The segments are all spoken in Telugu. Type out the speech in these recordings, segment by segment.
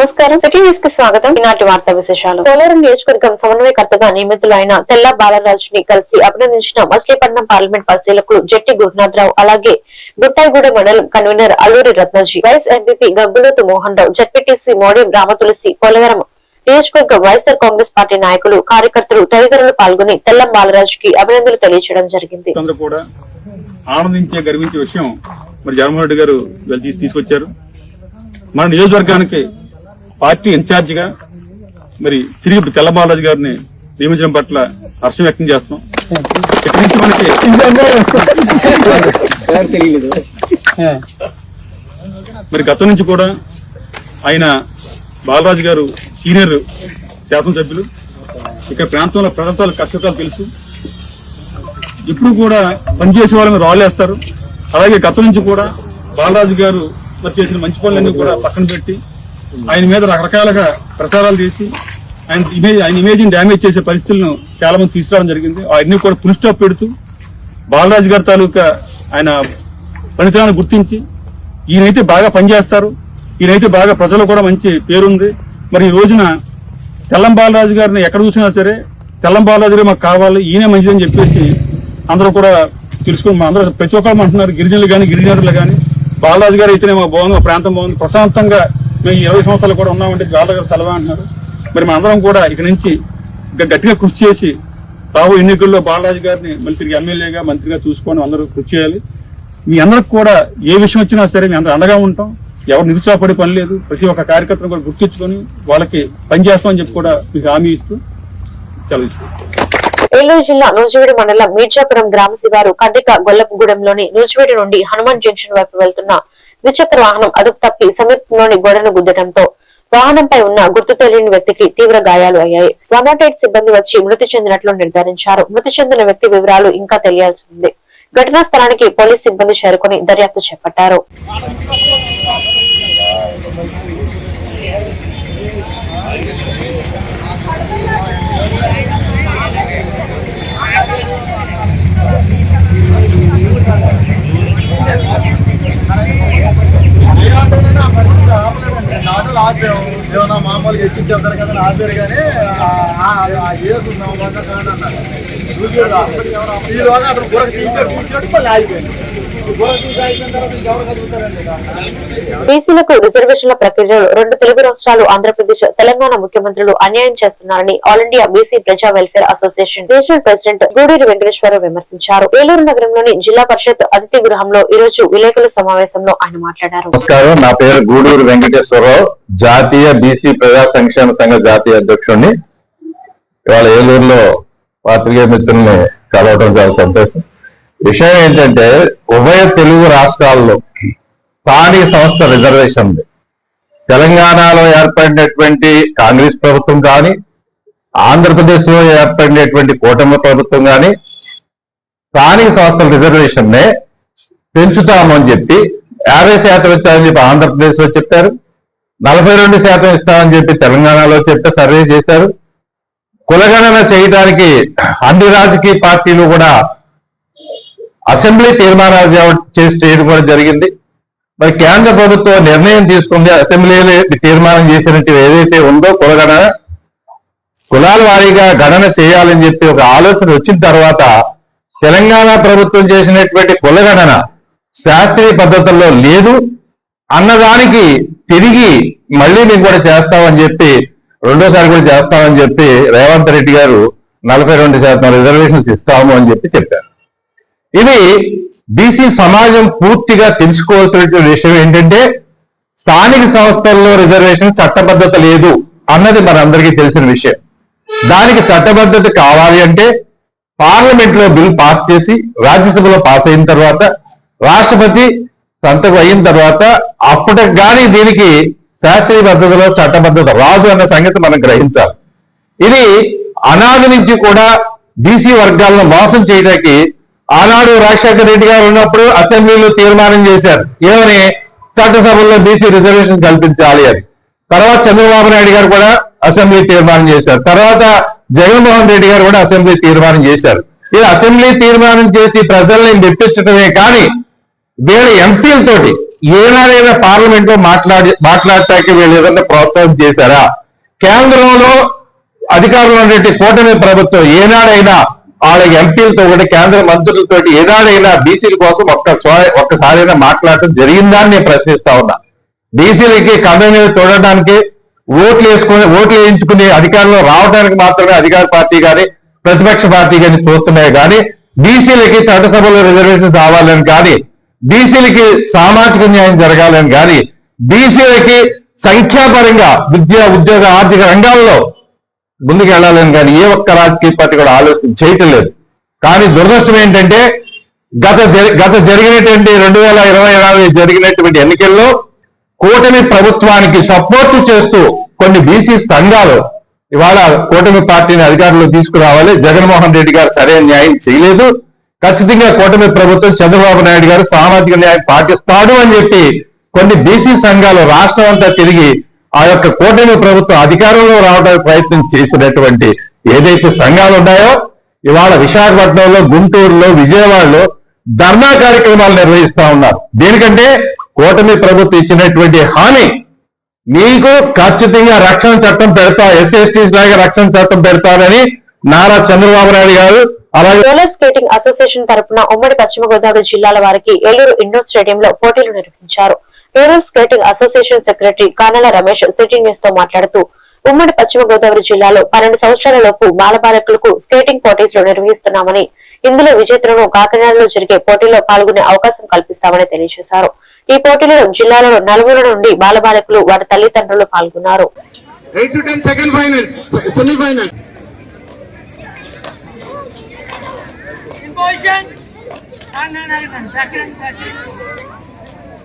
నమస్కారం. సిటీ న్యూస్కి స్వాగతం. ఈనాటి వార్తా విశేషాలు. పోలవరం నియోజకవర్గం సమన్వయకర్తగా నియమితులైన తెల్ల బాలరాజుని కలిసి అభినందించిన మచిలీపట్నం పార్లమెంట్ పరిశీలకులు జట్టి గురునాథరావు అలాగే గుట్టాయిగూడ మండలం convener Alluri Ratnaji vice MPP Gangulothu Mohan Rao ZPTC Modi Ramatulasi Polavaram నియోజకవర్గ వైఎస్ఆర్ కాంగ్రెస్ పార్టీ నాయకులు కార్యకర్తలు తదితరులు పాల్గొని తెల్ల బాలరాజుకి అభినందనలు తెలియజేయడం జరిగింది. ఆనందించే గర్వించే విషయం మరి జగన్మోహన్ రెడ్డి గారు తీసుకొచ్చారు. మన నియోజకవర్గానికి పార్టీ ఇన్ఛార్జిగా మరి తిరిగి తెల్లబాలాజీ గారిని నియమించడం పట్ల హర్షం వ్యక్తం చేస్తున్నాం. ఇక్కడి నుంచి మనకి మరి గతం నుంచి కూడా ఆయన బాలరాజు గారు సీనియర్ శాసనసభ్యులు. ఇక్కడ ప్రాంతంలో ప్రజల కష్టకాలు తెలుసు. ఇప్పుడు కూడా పనిచేసే వాళ్ళని రాలేస్తారు. అలాగే గతం నుంచి కూడా బాలరాజు గారు మరి చేసిన మంచి పనులన్నీ కూడా పక్కన పెట్టి ఆయన మీద రకరకాలుగా ప్రచారాలు చేసి ఆయన ఇమేజ్ ఆయన ఇమేజ్ని డ్యామేజ్ చేసే పరిస్థితులను చాలా మంది తీసుకురావడం జరిగింది. అవన్నీ కూడా ఫుల్ స్టాప్ పెడుతూ బాలరాజు గారి తాలూకా ఆయన పనితనాన్ని గుర్తించి ఈయనైతే బాగా పనిచేస్తారు ఈయనైతే బాగా ప్రజలు కూడా మంచి పేరుంది. మరి ఈ రోజున తెల్లం బాలరాజు గారిని ఎక్కడ చూసినా సరే తెల్లం బాలరాజు గారు మాకు కావాలి ఈయనే మంచిదని చెప్పేసి అందరూ కూడా తెలుసుకుని మా అందరూ ప్రతి ఒక్కరు అంటున్నారు గిరిజనులు కానీ గిరిజనులు కానీ బాలరాజు గారు అయితేనే మాకు బాగుంది మా ప్రాంతం బాగుంది. ప్రశాంతంగా మేము ఇరవై సంవత్సరాలు కూడా ఉన్నామంటే బాలరాజు గారు తెలవా అంటున్నారు. మరి మనందరం అందరం కూడా ఇక్కడి నుంచి గట్టిగా కృషి చేసి రాబో ఎన్నికల్లో బాలరాజు గారిని మళ్ళీ తిరిగి ఎమ్మెల్యేగా మంత్రిగా చూసుకొని అందరూ కృషి చేయాలి. మీ అందరికి కూడా ఏ విషయం వచ్చినా సరే మీ అందరూ అండగా ఉంటాం. ఎవరు నిరుత్సాహపడే పని లేదు. ప్రతి ఒక్క కార్యకర్తను కూడా గుర్తించుకొని వాళ్ళకి పనిచేస్తామని చెప్పి కూడా మీకు హామీ ఇస్తూ సెలవు ఏలూరు జిల్లా నూజివీడు మండలం మీర్జాపురం గ్రామ శివారు కడ్డిక గొల్లపుగూడెంలోని నూజివీడు నుండి హనుమాన్ జంక్షన్ వైపు వెళ్తున్న ద్విచక్ర వాహనం అదుపు తప్పి సమీపంలోని గోడను గుద్దటంతో వాహనంపై ఉన్న గుర్తు తెలియని వ్యక్తికి తీవ్ర గాయాలు అయ్యాయి. వన్ నాట్ ఎయిట్ సిబ్బంది వచ్చి మృతి చెందినట్లు నిర్ధారించారు. మృతి చెందిన వ్యక్తి వివరాలు ఇంకా తెలియాల్సి ఉంది. ఘటనా స్థలానికి పోలీస్ సిబ్బంది చేరుకుని దర్యాప్తు చేపట్టారు. నాటలు ఆపాం ఏమన్నా మామూలుగా ఎక్కించేస్తారు కదా అని ఆపారు కానీ ఏసున్నాం వంద కాదు అన్నారు ఈలోగా అతను కూర తీసాడు కూర్చోడు మళ్ళీ ఆగిపోయింది. బీసీలకు రిజర్వేషన్ల ప్రక్రియలో రెండు తెలుగు రాష్ట్రాలు ఆంధ్రప్రదేశ్ తెలంగాణ ముఖ్యమంత్రులు అన్యాయం చేస్తున్నారని ఆల్ ఇండియా బీసీ ప్రజా welfare association regional president Guduri Venkateswara Rao విమర్శించారు. ఏలూరు నగరంలోని జిల్లా పరిషత్ అతిథి గృహంలో ఈ రోజు విలేకరుల సమావేశంలో ఆయన మాట్లాడారు. నమస్కారం. నా పేరు గూడూరు వెంకటేశ్వరరావు జాతీయ బీసీ ప్రజా సంక్షేమ సంఘ జాతీయ అధ్యక్షుడిని. ఇవాళ ఏలూరులో పాత్రికేయ మిత్రుల్ని కలవడం చాలా సంతోషం. విషయం ఏంటంటే ఉభయ తెలుగు రాష్ట్రాల్లో స్థానిక సంస్థ రిజర్వేషన్ తెలంగాణలో ఏర్పడినటువంటి కాంగ్రెస్ ప్రభుత్వం కానీ ఆంధ్రప్రదేశ్లో ఏర్పడినటువంటి కూటమి ప్రభుత్వం కానీ స్థానిక సంస్థల రిజర్వేషన్ నే పెంచుతామని చెప్పి యాభై శాతం ఇస్తామని చెప్పి ఆంధ్రప్రదేశ్లో చెప్పారు. నలభై రెండు శాతం ఇస్తామని చెప్పి తెలంగాణలో చెప్పి సర్వే చేశారు. కులగణన చేయడానికి అన్ని రాజకీయ పార్టీలు కూడా అసెంబ్లీ తీర్మానాలు చేయడం కూడా జరిగింది. మరి కేంద్ర ప్రభుత్వం నిర్ణయం తీసుకుంది. అసెంబ్లీలో తీర్మానం చేసినట్టు ఏదైతే ఉందో కులగణన కులాల వారీగా గణన చేయాలని చెప్పి ఒక ఆలోచన వచ్చిన తర్వాత తెలంగాణ ప్రభుత్వం చేసినటువంటి కులగణన శాస్త్రీయ పద్ధతుల్లో లేదు. అన్నదానికి తిరిగి మళ్ళీ మేము కూడా చేస్తామని చెప్పి రెండోసారి కూడా చేస్తామని చెప్పి రేవంత్ రెడ్డి గారు నలభై రెండు శాతం రిజర్వేషన్స్ ఇస్తాము అని చెప్పి చెప్పారు. ఇది బీసీ సమాజం పూర్తిగా తెలుసుకోవాల్సిన విషయం ఏంటంటే స్థానిక సంస్థల్లో రిజర్వేషన్ చట్టబద్ధత లేదు అన్నది మనందరికీ తెలిసిన విషయం. దానికి చట్టబద్ధత కావాలి అంటే పార్లమెంట్లో బిల్ పాస్ చేసి రాజ్యసభలో పాస్ అయిన తర్వాత రాష్ట్రపతి సంతకం అయిన తర్వాత అప్పటికి కానీ దీనికి శాస్త్రీయ పద్ధతిలో చట్టబద్ధత రాదు అన్న సంగతి మనం గ్రహించాలి. ఇది అనాది నుంచి కూడా బీసీ వర్గాలను మోసం చేయడానికి ఆనాడు రాజశేఖర రెడ్డి గారు ఉన్నప్పుడు అసెంబ్లీలో తీర్మానం చేశారు. ఏమని? చట్టసభల్లో బీసీ రిజర్వేషన్ కల్పించాలి అని. తర్వాత చంద్రబాబు నాయుడు గారు కూడా అసెంబ్లీ తీర్మానం చేశారు. తర్వాత జగన్మోహన్ రెడ్డి గారు కూడా అసెంబ్లీ తీర్మానం చేశారు. ఇది అసెంబ్లీ తీర్మానం చేసి ప్రజల్ని మెప్పించడమే కానీ వీళ్ళ ఎంపీలతోటి ఏనాడైనా పార్లమెంట్లో మాట్లాడి మాట్లాడటానికి వీళ్ళు ఏదైనా ప్రోత్సాహం చేశారా? కేంద్రంలో అధికారంలో ఉన్నటువంటి కూటమి ప్రభుత్వం ఏనాడైనా వాళ్ళ ఎంపీలతో కూడా కేంద్ర మంత్రులతో ఏనాడైనా బీసీల కోసం ఒక్క ఒక్కసారైనా మాట్లాడటం జరిగిందా అని నేను ప్రశ్నిస్తా ఉన్నా. బీసీలకి కంపెనీలు చూడడానికి ఓట్లు వేసుకుని ఓట్లు వేయించుకుని అధికారంలో రావడానికి మాత్రమే అధికార పార్టీ కానీ ప్రతిపక్ష పార్టీ కానీ చూస్తున్నాయి కానీ బీసీలకి చట్టసభలో రిజర్వేషన్ రావాలని కానీ బీసీలకి సామాజిక న్యాయం జరగాలని కానీ బీసీలకి సంఖ్యాపరంగా విద్య ఉద్యోగ ఆర్థిక రంగాల్లో ముందుకు వెళ్ళాలని కానీ ఏ ఒక్క రాజకీయ పార్టీ కూడా ఆలోచన చేయటం లేదు కానీ దురదృష్టం ఏంటంటే గత జరి- గత జరిగినటువంటి రెండు వేల ఇరవై నాలుగు జరిగినటువంటి ఎన్నికల్లో కూటమి ప్రభుత్వానికి సపోర్ట్ చేస్తూ కొన్ని బీసీ సంఘాలు ఇవాళ కూటమి పార్టీని అధికారంలో తీసుకురావాలి. జగన్మోహన్ రెడ్డి గారు సరైన న్యాయం చేయలేదు. ఖచ్చితంగా కూటమి ప్రభుత్వం చంద్రబాబు నాయుడు గారు సామాజిక న్యాయం పాటిస్తాడు అని చెప్పి కొన్ని బీసీ సంఘాలు రాష్ట్రం అంతా తిరిగి ఆ యొక్క కూటమి ప్రభుత్వం అధికారంలో రావడానికి ప్రయత్నం చేసినటువంటి ఏదైతే సంఘాలు ఉన్నాయో ఇవాళ విశాఖపట్నంలో గుంటూరులో విజయవాడలో ధర్నా కార్యక్రమాలు నిర్వహిస్తా ఉన్నారు. దేనికంటే కూటమి ప్రభుత్వం ఇచ్చినటువంటి హామీ మీకు ఖచ్చితంగా రక్షణ చట్టం పెడతా ఎస్ఎస్టీ లాగా రక్షణ చట్టం పెడతారని నారా చంద్రబాబు నాయుడు గారు అలాగే రోలర్ స్కేటింగ్ అసోసియేషన్ తరపున ఉమ్మడి పశ్చిమ గోదావరి జిల్లాల వారికి ఏలూరు ఇండోర్ స్టేడియంలో పోటీలు నిర్వహించారు. Roller skating association secretary Kanala Ramesh city న్యూస్తో మాట్లాడుతూ ఉమ్మడి పశ్చిమ గోదావరి జిల్లాలో పన్నెండు సంవత్సరాల లోపు బాలబాలకులకు స్కేటింగ్ పోటీలు నిర్వహిస్తున్నామని ఇందులో విజేతలను కాకినాడలో జరిగే పోటీలో పాల్గొనే అవకాశం కల్పిస్తామని తెలియజేశారు. ఈ పోటీలలో జిల్లాలో నలుగురు నుండి బాలబాలకులు వారి తల్లిదండ్రులు పాల్గొన్నారు. Second, second.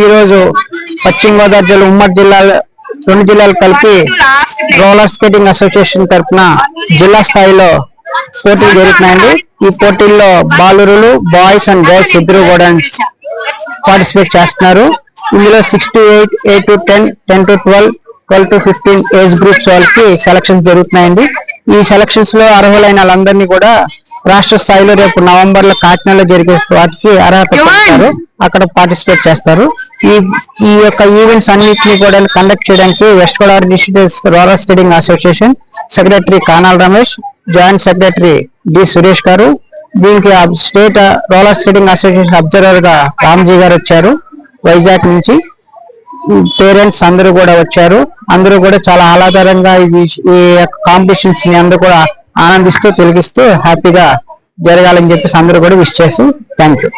ఈరోజు ఈ రోజు పశ్చిమ గోదావరి జిల్లా ఉమ్మడి జిల్లాలో రెండు జిల్లాలు కలిపి రోలర్ స్కేటింగ్ అసోసియేషన్ తరఫున జిల్లా స్థాయిలో పోటీలు జరుగుతున్నాయండి. ఈ పోటీల్లో బాలురులు బాయ్స్ అండ్ గర్ల్స్ ఇద్దరు కూడా పార్టిసిపేట్ చేస్తున్నారు. ఇందులో six to eight eight to ten ten to twelve twelve to fifteen age groups వాళ్ళకి సెలక్షన్స్ జరుగుతున్నాయండి. ఈ సెలక్షన్స్లో అర్హులైన వాళ్ళందరినీ కూడా రాష్ట్ర స్థాయిలో రేపు నవంబర్లో కాకినాడలో జరిగే వాటికి అర్హత పొందుతారు అక్కడ పార్టిసిపేట్ చేస్తారు. ఈ ఈ యొక్క ఈవెంట్స్ అన్నిటిని కూడా కండక్ట్ చేయడానికి west Godavari district roller skating association secretary Kanal Ramesh joint secretary D Suresh garu దీనికి స్టేట్ రోలర్ స్కేటింగ్ అసోసియేషన్ అబ్జర్వర్గా రామ్జీ గారు వచ్చారు. వైజాగ్ నుంచి పేరెంట్స్ అందరూ కూడా వచ్చారు. అందరూ కూడా చాలా ఆహ్లాదకరంగా ఈ ఈ కాంపిటీషన్స్ని అందరూ కూడా ఆనందిస్తూ తిరిగిస్తూ హ్యాపీగా జరగాలని చెప్పేసి అందరూ కూడా విష్ చేసి థ్యాంక్ యూ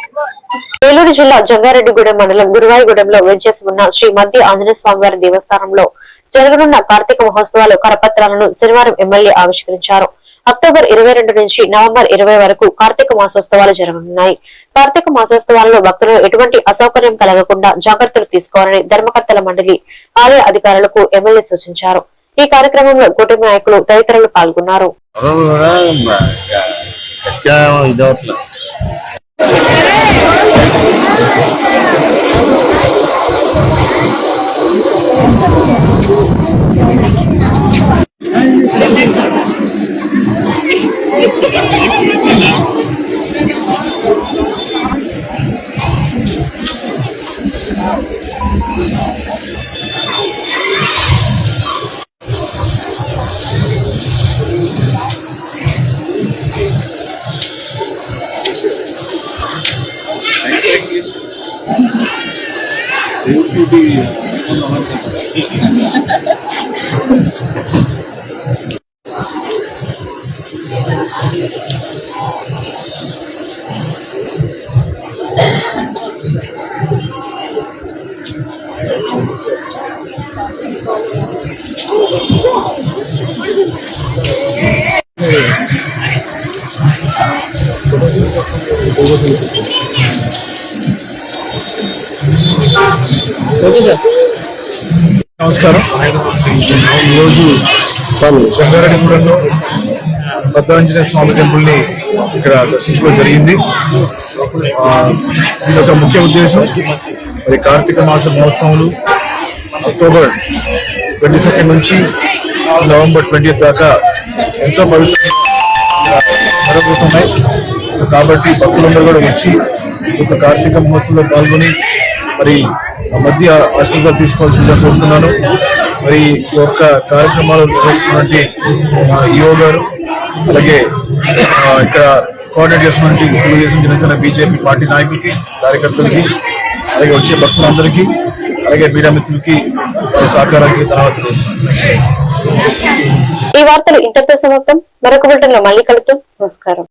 ఏలూరు జిల్లా జంగారెడ్డిగూడెం మండలం గురువాయిగూడెంలో వేచేసి ఉన్న శ్రీ మధ్య ఆంజనేయ స్వామివారి దేవస్థానంలో జరగనున్న కార్తీక మహోత్సవాలు కరపత్రాలను శనివారం ఎమ్మెల్యే ఆవిష్కరించారు. అక్టోబర్ ఇరవై రెండు నుంచి నవంబర్ ఇరవై వరకు కార్తీక మాసోత్సవాలు జరగనున్నాయి. కార్తీక మాసోత్సవాలలో భక్తులకు ఎటువంటి అసౌకర్యం కలగకుండా జాగ్రత్తలు తీసుకోవాలని ధర్మకర్తల మండలి ఆలయ అధికారులకు ఎమ్మెల్యే సూచించారు. ఈ కార్యక్రమంలో కూటమి నాయకులు తదితరులు పాల్గొన్నారు. Ciao, il dort là. খুবই ఈరోజు సంగారెడ్డిగూడెంలో భద్రాంజనేయ స్వామి టెంపుల్ని ఇక్కడ దర్శించుకోవడం జరిగింది. దీని యొక్క ముఖ్య ఉద్దేశం. మరి కార్తీక మాస మహోత్సవాలు అక్టోబర్ ట్వంటీ సెకండ్ నుంచి నవంబర్ ట్వంటీ దాకా ఎంతో పవిత్రంగా జరగబోతున్నాయి సో కాబట్టి భక్తులందరూ కూడా వచ్చి ఒక కార్తీక మహోత్సవంలో పాల్గొని మరి ఆ మధ్య ఆశీర్వాదాలు తీసుకోవాల్సిందిగా కోరుతున్నాను. మరి ఈ యొక్క కార్యక్రమాలు నిర్వహిస్తున్నటువంటి ఈఓ గారు అలాగే ఇక్కడ కోఆర్డినేట్ చేస్తున్నటువంటి తెలుగుదేశం జనసేన బీజేపీ పార్టీ నాయకులకి కార్యకర్తలకి అలాగే వచ్చే భక్తులందరికీ అలాగే మీడియా మిత్రులకి సహకారానికి తర్వాత ఈ వార్తలు ఇంటర్తో సమాప్తం మరొక బులెటిన్లో మళ్ళీ కలుద్దాం. నమస్కారం.